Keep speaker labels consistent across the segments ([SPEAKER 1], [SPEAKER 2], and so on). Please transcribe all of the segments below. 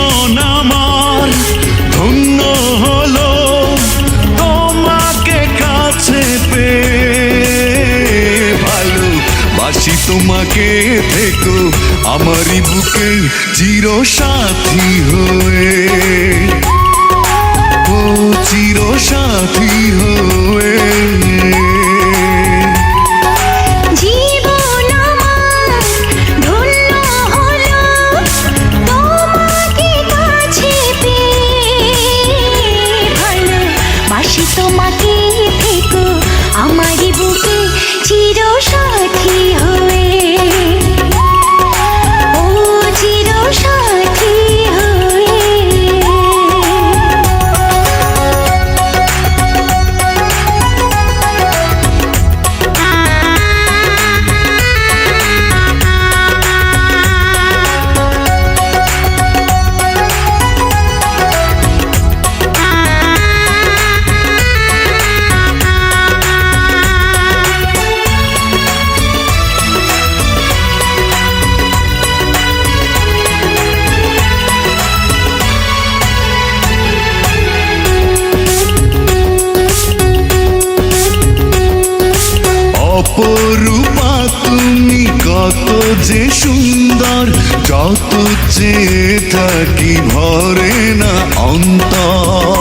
[SPEAKER 1] জীবন আমার ধন্য হলো তোমাকে কাছে পে ভালো বাসি তোমাকে থেকো, আমারই বুকে চির সাথী হয়ে।
[SPEAKER 2] বাসি তোমাকে
[SPEAKER 1] অপরূপা তুমি কত যে সুন্দর যত চেয়ে থাকি ভরে না অন্তর।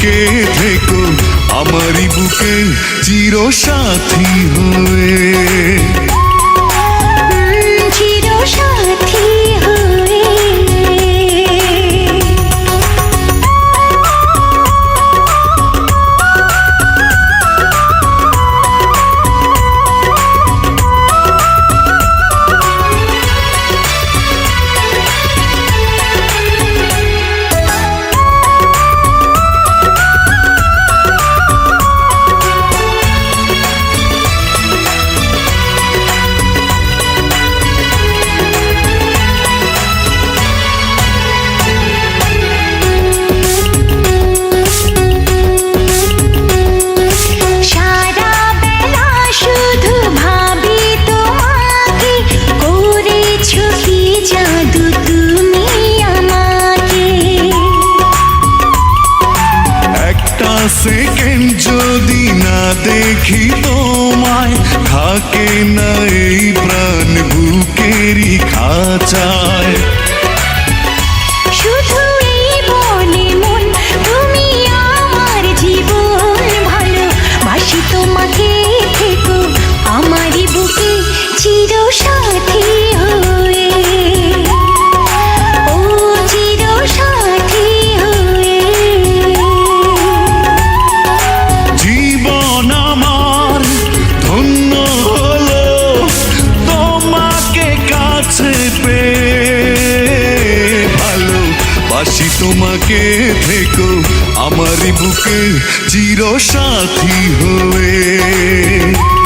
[SPEAKER 1] তোমাকে থেকো আমারই বুকে চির সাথী হয়ে।
[SPEAKER 2] চির সাথী
[SPEAKER 1] থাকে না এই প্রাণ বুকেরই খাঁচায় বাসি তোমাকে থেকো আমারই বুকে চির সাথী হয়ে।